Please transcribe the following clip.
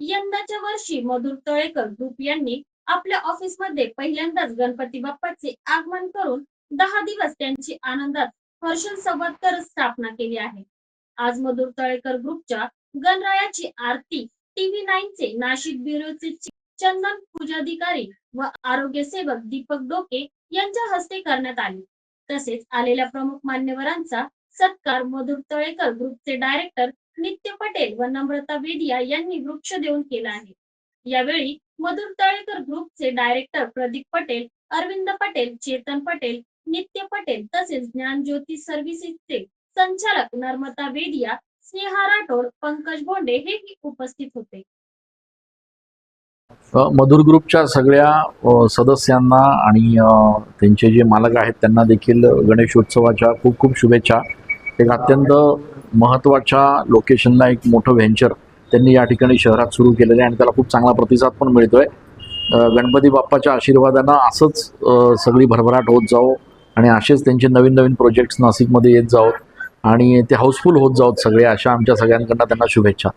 यंदाच्या वर्षी मधुर तळेकर ग्रुप यांनी आपल्या ऑफिसमध्ये पहिल्यांदाच गणपती बाप्पाचे आगमन करून दहा दिवस त्यांची आनंदात हर्षल संवाद स्थापना केली आहे. आज मधुर तळेकर ग्रुपच्या गणरायाची आरती टीव्ही नाईनचे नाशिक ब्युरोचे चंदन पूजाधिकारी व आरोग्य सेवक दीपक डोके यांच्या हस्ते करण्यात आली. तसेच आलेल्या प्रमुख मान्यवरांचा सत्कार मधुर तळेकर ग्रुपचे डायरेक्टर नित्य पटेल व नम्रता वेदिया यांनी वृक्ष देऊन केला आहे. यावेळी मधुर तळेकर ग्रुपचे डायरेक्टर प्रदीप पटेल अरविंद पटेल चेतन पटेल नित्य पटेल तसेच ज्ञानज्योती सर्व्हिसेसचे संचालक नर्मदा वेदिया स्नेहा राठोड पंकज बोंडे हे उपस्थित होते. मधुर ग्रुपच्या सगळ्या सदस्यांना आणि त्यांचे जे मालक आहेत त्यांना देखील गणेशोत्सवाच्या खूप खूप शुभेच्छा. एक अत्यंत महत्त्वाच्या लोकेशनला एक मोठं व्हेंचर त्यांनी या ठिकाणी शहरात सुरू केलेलं आहे आणि त्याला खूप चांगला प्रतिसाद पण मिळतोय. आहे गणपती बाप्पाच्या आशीर्वादानं असंच सगळी भरभराट होत जावो आणि असेच त्यांचे नवीन नवीन प्रोजेक्ट्स नाशिकमध्ये येत जावोत आणि ते हाऊसफुल होत जावत सगळे अशा आमच्या सगळ्यांकडनं त्यांना शुभेच्छा.